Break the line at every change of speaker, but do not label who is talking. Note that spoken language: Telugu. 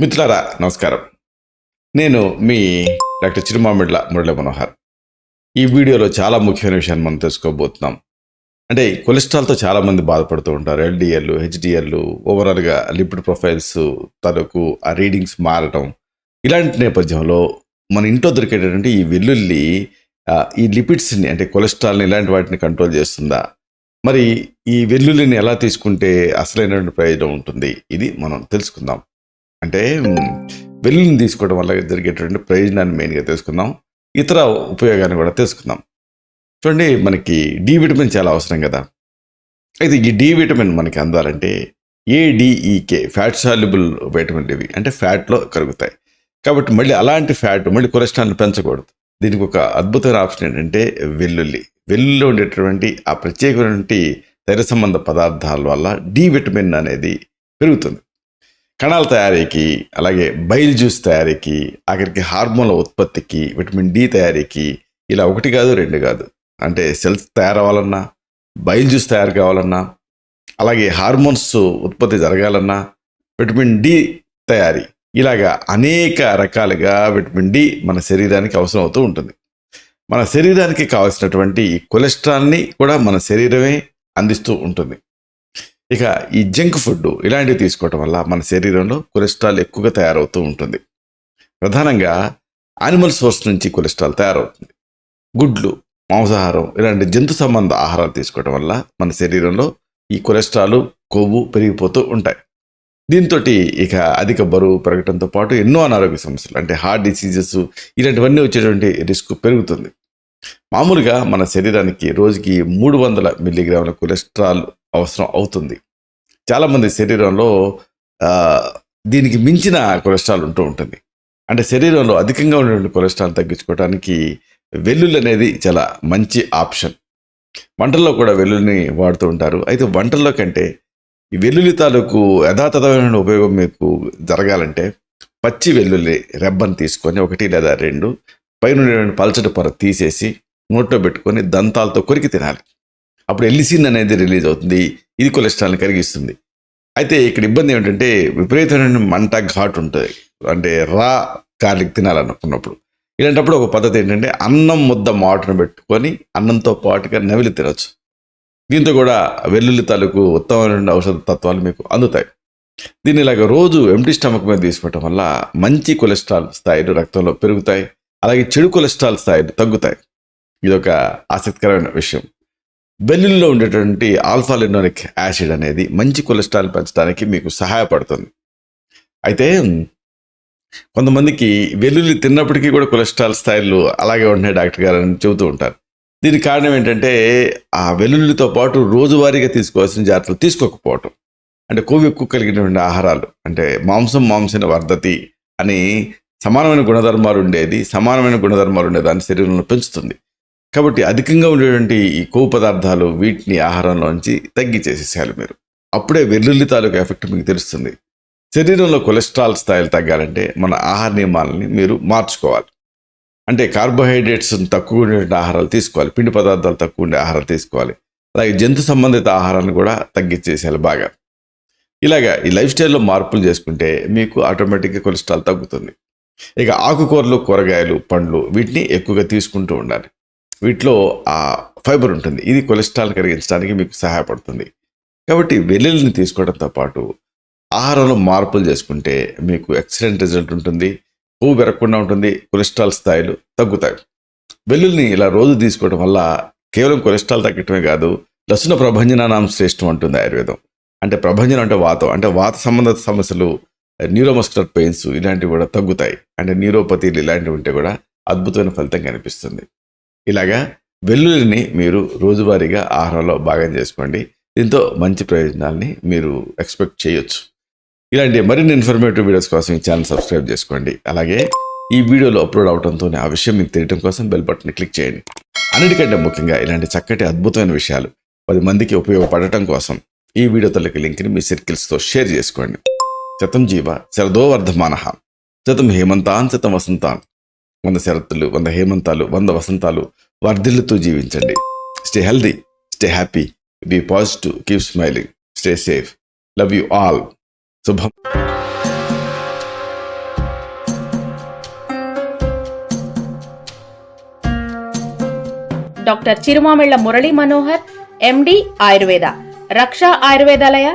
మిత్రులారా నమస్కారం. నేను మీ డాక్టర్ చిరుమామిడ్ల మురళి మనోహర్. ఈ వీడియోలో చాలా ముఖ్యమైన విషయాన్ని మనం తెలుసుకోబోతున్నాం. అంటే కొలెస్ట్రాల్తో చాలామంది బాధపడుతూ ఉంటారు. ఎల్డిఎల్లు హెచ్డిఎల్లు ఓవరాల్గా లిపిడ్ ప్రొఫైల్స్ తలకు ఆ రీడింగ్స్ మారడం ఇలాంటి నేపథ్యంలో మన ఇంట్లో దొరికేటటువంటి ఈ వెల్లుల్లి ఈ లిపిడ్స్ని అంటే కొలెస్ట్రాల్ని ఇలాంటి వాటిని కంట్రోల్ చేస్తుందా? మరి ఈ వెల్లుల్లిని ఎలా తీసుకుంటే అసలైనటువంటి ప్రయోజనం ఉంటుంది? ఇది మనం తెలుసుకుందాం. అంటే వెల్లుల్ని తీసుకోవడం వల్ల జరిగేటువంటి ప్రయోజనాన్ని మెయిన్గా తెలుసుకుందాం. ఇతర ఉపయోగాన్ని కూడా తెలుసుకుందాం. చూడండి మనకి డి విటమిన్ చాలా అవసరం కదా. అయితే ఈ డి విటమిన్ మనకి అందాలంటే ఏడిఈకే ఫ్యాట్ సాల్యుబుల్ విటమిన్ ఇవి. అంటే ఫ్యాట్లో కరుగుతాయి. కాబట్టి మళ్ళీ అలాంటి ఫ్యాట్ మళ్ళీ కొలెస్ట్రాల్ని పెంచకూడదు. దీనికి ఒక అద్భుతమైన ఆప్షన్ ఏంటంటే వెల్లుల్లి. వెల్లుల్లిలో ఉండేటువంటి ఆ ప్రత్యేకమైనటువంటి తైర సంబంధ పదార్థాల వల్ల డి విటమిన్ అనేది పెరుగుతుంది. కణాల తయారీకి అలాగే బైల్ జ్యూస్ తయారీకి ఆఖరికి హార్మోన్ల ఉత్పత్తికి విటమిన్ డి తయారీకి ఇలా ఒకటి కాదు రెండు కాదు. అంటే సెల్స్ తయారవ్వాలన్నా బైల్ జ్యూస్ తయారు కావాలన్నా అలాగే హార్మోన్స్ ఉత్పత్తి జరగాలన్నా విటమిన్ డి తయారీ ఇలాగా అనేక రకాలుగా విటమిన్ డి మన శరీరానికి అవసరం అవుతూ ఉంటుంది. మన శరీరానికి కావలసినటువంటి కొలెస్ట్రాల్ని కూడా మన శరీరమే అందిస్తూ ఉంటుంది. ఇక ఈ జంక్ ఫుడ్ ఇలాంటివి తీసుకోవటం వల్ల మన శరీరంలో కొలెస్ట్రాల్ ఎక్కువగా తయారవుతూ ఉంటుంది. ప్రధానంగా యానిమల్ సోర్స్ నుంచి కొలెస్ట్రాల్ తయారవుతుంది. గుడ్లు మాంసాహారం ఇలాంటి జంతు సంబంధ ఆహారాలు తీసుకోవటం వల్ల మన శరీరంలో ఈ కొలెస్ట్రాల్ కొవ్వు పెరిగిపోతూ ఉంటాయి. దీంతో ఇక అధిక బరువు పెరగడంతో పాటు ఎన్నో అనారోగ్య సమస్యలు అంటే హార్ట్ డిసీజెస్ ఇలాంటివన్నీ వచ్చేటువంటి రిస్క్ పెరుగుతుంది. మామూలుగా మన శరీరానికి రోజుకి మూడు వందల మిల్లీగ్రాముల కొలెస్ట్రాల్ అవసరం అవుతుంది. చాలామంది శరీరంలో దీనికి మించిన కొలెస్ట్రాల్ ఉంటూ ఉంటుంది. అంటే శరీరంలో అధికంగా ఉన్నటువంటి కొలెస్ట్రాల్ తగ్గించుకోవడానికి వెల్లుల్లి అనేది చాలా మంచి ఆప్షన్. వంటల్లో కూడా వెల్లుల్లిని వాడుతూ ఉంటారు. అయితే వంటల్లో కంటే ఈ వెల్లుల్లి తాలూకు యథాతథమైన ఉపయోగం మీకు జరగాలంటే పచ్చి వెల్లుల్లి రెబ్బను తీసుకొని ఒకటి లేదా రెండు పైన పలచటి పొర తీసేసి నోట్లో పెట్టుకొని దంతాలతో కొరికి తినాలి. అప్పుడు ఎల్లిసిన్ అనేది రిలీజ్ అవుతుంది. ఇది కొలెస్ట్రాల్ని కరిగిస్తుంది. అయితే ఇక్కడ ఇబ్బంది ఏమిటంటే విపరీతమైన మంట ఘాట్ ఉంటుంది. అంటే రా గార్లిక్ తినాలనుకున్నప్పుడు. ఇలాంటప్పుడు ఒక పద్ధతి ఏంటంటే అన్నం ముద్ద మాటను పెట్టుకొని అన్నంతో పాటుగా నవిలి తినొచ్చు. దీంతో కూడా వెల్లుల్లి తాలూకు ఉత్తమమైన ఔషధ తత్వాలు మీకు అందుతాయి. దీన్ని ఇలాగ రోజు ఎంటీ స్టమక్ మీద తీసుకోవటం వల్ల మంచి కొలెస్ట్రాల్ స్థాయిలు రక్తంలో పెరుగుతాయి. అలాగే చెడు కొలెస్ట్రాల్ స్థాయిలు తగ్గుతాయి. ఇదొక ఆసక్తికరమైన విషయం. వెల్లుల్లిలో ఉండేటువంటి ఆల్ఫా లినోనిక్ యాసిడ్ అనేది మంచి కొలెస్ట్రాల్ పెంచడానికి మీకు సహాయపడుతుంది. అయితే కొంతమందికి వెల్లుల్లి తిన్నప్పటికీ కూడా కొలెస్ట్రాల్ స్థాయిలు అలాగే ఉంటున్నాయి డాక్టర్ గారు అని చెబుతూ ఉంటారు. దీనికి కారణం ఏంటంటే ఆ వెల్లుల్లితో పాటు రోజువారీగా తీసుకోవాల్సిన జాగ్రత్తలు తీసుకోకపోవటం. అంటే కొవ్వు ఎక్కువ కలిగినటువంటి ఆహారాలు అంటే మాంసం మాంసిన వర్ధతి అని సమానమైన గుణధర్మాలు ఉండేది సమానమైన గుణధర్మాలు ఉండే దాని శరీరంలో పెంచుతుంది. కాబట్టి అధికంగా ఉండేటువంటి ఈ కొవ్వు పదార్థాలు వీటిని ఆహారంలోంచి తగ్గించేసేసేయాలి మీరు. అప్పుడే వెల్లుల్లి తాలూకు ఎఫెక్ట్ మీకు తెలుస్తుంది. శరీరంలో కొలెస్ట్రాల్ స్థాయిలు తగ్గాలంటే మన ఆహార నియమాలని మీరు మార్చుకోవాలి. అంటే కార్బోహైడ్రేట్స్ తక్కువ ఉండేటువంటి ఆహారాలు తీసుకోవాలి పిండి పదార్థాలు తక్కువ ఉండే ఆహారాలు తీసుకోవాలి. అలాగే జంతు సంబంధిత ఆహారాన్ని కూడా తగ్గించేసేయాలి బాగా. ఇలాగా ఈ లైఫ్ స్టైల్లో మార్పులు చేసుకుంటే మీకు ఆటోమేటిక్గా కొలెస్ట్రాల్ తగ్గుతుంది. ఇక ఆకుకూరలు కూరగాయలు పండ్లు వీటిని ఎక్కువగా తీసుకుంటూ ఉండాలి. వీటిలో ఆ ఫైబర్ ఉంటుంది. ఇది కొలెస్ట్రాల్ కరిగించడానికి మీకు సహాయపడుతుంది. కాబట్టి వెల్లుల్లిని తీసుకోవడంతో పాటు ఆహారంలో మార్పులు చేసుకుంటే మీకు ఎక్సలెంట్ రిజల్ట్ ఉంటుంది. కొవ్వు పెరగకుండా ఉంటుంది. కొలెస్ట్రాల్ స్థాయిలు తగ్గుతాయి. వెల్లుల్ని ఇలా రోజు తీసుకోవడం వల్ల కేవలం కొలెస్ట్రాల్ తగ్గటమే కాదు లసున ప్రభంజనానాం శ్రేష్టం అంటుంది ఆయుర్వేదం. అంటే ప్రభంజనం అంటే వాతం. అంటే వాత సంబంధిత సమస్యలు న్యూరోమస్కులర్ పెయిన్స్ ఇలాంటివి కూడా తగ్గుతాయి. అంటే న్యూరోపతీలు ఇలాంటివి ఉంటే కూడా అద్భుతమైన ఫలితం కనిపిస్తుంది. ఇలాగా వెల్లుల్లిని మీరు రోజువారీగా ఆహారంలో భాగం చేసుకోండి. దీంతో మంచి ప్రయోజనాల్ని మీరు ఎక్స్పెక్ట్ చేయొచ్చు. ఇలాంటి మరిన్ని ఇన్ఫర్మేటివ్ వీడియోస్ కోసం ఈ ఛానల్ సబ్స్క్రైబ్ చేసుకోండి. అలాగే ఈ వీడియోలో అప్లోడ్ అవడంతోనే ఆ విషయం మీకు తెలియడం కోసం బెల్ బటన్ క్లిక్ చేయండి. అన్నిటికంటే ముఖ్యంగా ఇలాంటి చక్కటి అద్భుతమైన విషయాలు పది మందికి ఉపయోగపడటం కోసం ఈ వీడియో తల్లికి లింక్ని మీ సర్కిల్స్తో షేర్ చేసుకోండి. శతం జీవ శరదోవర్ధమాన శతం హేమంతాన్ శతం వసంతాన్. వంద శరత్తులు వంద హేమంతాలు వంద వసంతాలు వర్ధిల్లుతూ జీవించండి. Stay healthy stay happy be positive keep smiling stay safe. Love you all. శుభం.
Doctor Chirumamilla Murali Manohar MD Ayurveda. Raksha Ayurvedalaya